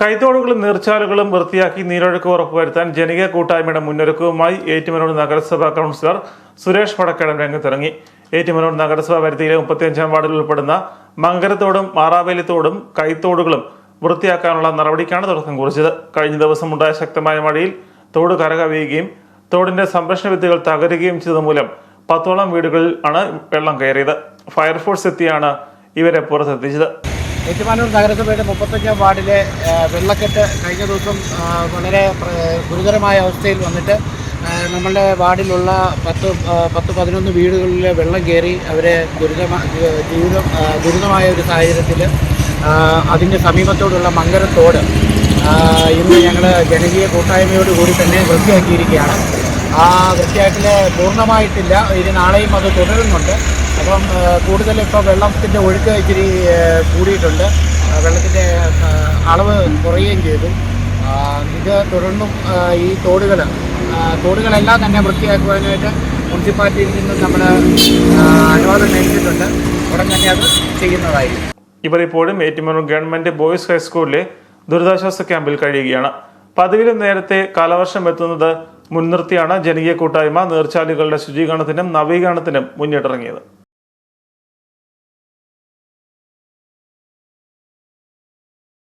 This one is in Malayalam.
കൈത്തോടുകളും നീർച്ചാലുകളും വൃത്തിയാക്കി നീരൊഴുക്ക് ഉറപ്പുവരുത്താൻ ജനകീയ കൂട്ടായ്മയുടെ മുന്നൊരുക്കവുമായി ഏറ്റുമനോട് നഗരസഭാ കൗൺസിലർ സുരേഷ് വടക്കേടൻ രംഗത്തിറങ്ങി. ഏറ്റുമനോട് നഗരസഭാ പരിധിയിലെ മുപ്പത്തിയഞ്ചാം വാർഡിൽ ഉൾപ്പെടുന്ന മങ്കരത്തോടും മാറാവേലിത്തോടും കൈത്തോടുകളും വൃത്തിയാക്കാനുള്ള നടപടിക്കാണ് തുടക്കം കുറിച്ചത്. കഴിഞ്ഞ ദിവസം ഉണ്ടായ ശക്തമായ മഴയിൽ തോട് കരകവിയുകയും തോടിന്റെ സംരക്ഷണ ഭിത്തികൾ തകരുകയും ചെയ്തതുമൂലം പത്തോളം വീടുകളിൽ ആണ് വെള്ളം കയറിയത്. ഫയർഫോഴ്സ് എത്തിയാണ് ഇവരെ പുറത്തെത്തിച്ചത്. ഏറ്റുമാനൂർ നഗരസഭയുടെ മുപ്പത്തഞ്ചാം വാർഡിലെ വെള്ളക്കെട്ട് കഴിഞ്ഞ ദിവസം വളരെ ഗുരുതരമായ അവസ്ഥയിൽ വന്നിട്ട് നമ്മളുടെ വാർഡിലുള്ള പത്ത് പത്ത് പതിനൊന്ന് വീടുകളിൽ വെള്ളം കയറി അവരെ ദുരിതമ ജീവിതം ദുരിതമായ ഒരു സാഹചര്യത്തിൽ അതിന്റെ സമീപത്തോടുള്ള മങ്കരത്തോട് ഇന്ന് ഞങ്ങൾ ജനകീയ കൂട്ടായ്മയോടുകൂടി തന്നെ വൃത്തിയാക്കിയിരിക്കുകയാണ് ആ വൃത്തിയാക്കൽ പൂർണമായിട്ടില്ല. ഇനി നാളെയും അത് തുടരുന്നുണ്ട്. അപ്പം കൂടുതൽ ഇപ്പോൾ വെള്ളത്തിന്റെ ഒഴുക്ക് ഇച്ചിരി കൂടിയിട്ടുണ്ട്. വെള്ളത്തിന്റെ അളവ് കുറയുകയും ചെയ്തു. ഇത് തുടർന്നും ഈ തോടുകൾ തോടുകളെല്ലാം തന്നെ വൃത്തിയാക്കുവാനായിട്ട് മുനിസിപ്പാലിറ്റിയിൽ നിന്നും നമ്മൾ അനുവാദം നൽകിയിട്ടുണ്ട് ഉടൻ തന്നെ അത് ചെയ്യുന്നതായിരിക്കും. ഇവർ ഇപ്പോഴും ഏറ്റുമാനൂർ ഗവൺമെന്റ് ബോയ്സ് ഹൈസ്കൂളിലെ ദുരിതാശ്വാസ ക്യാമ്പിൽ കഴിയുകയാണ്. പതിവിലും നേരത്തെ കാലവർഷം എത്തുന്നത് മുൻനിർത്തിയാണ് ജനകീയ കൂട്ടായ്മ നീർച്ചാലുകളുടെ ശുചീകരണത്തിനും നവീകരണത്തിനും മുന്നിട്ടിറങ്ങിയത്.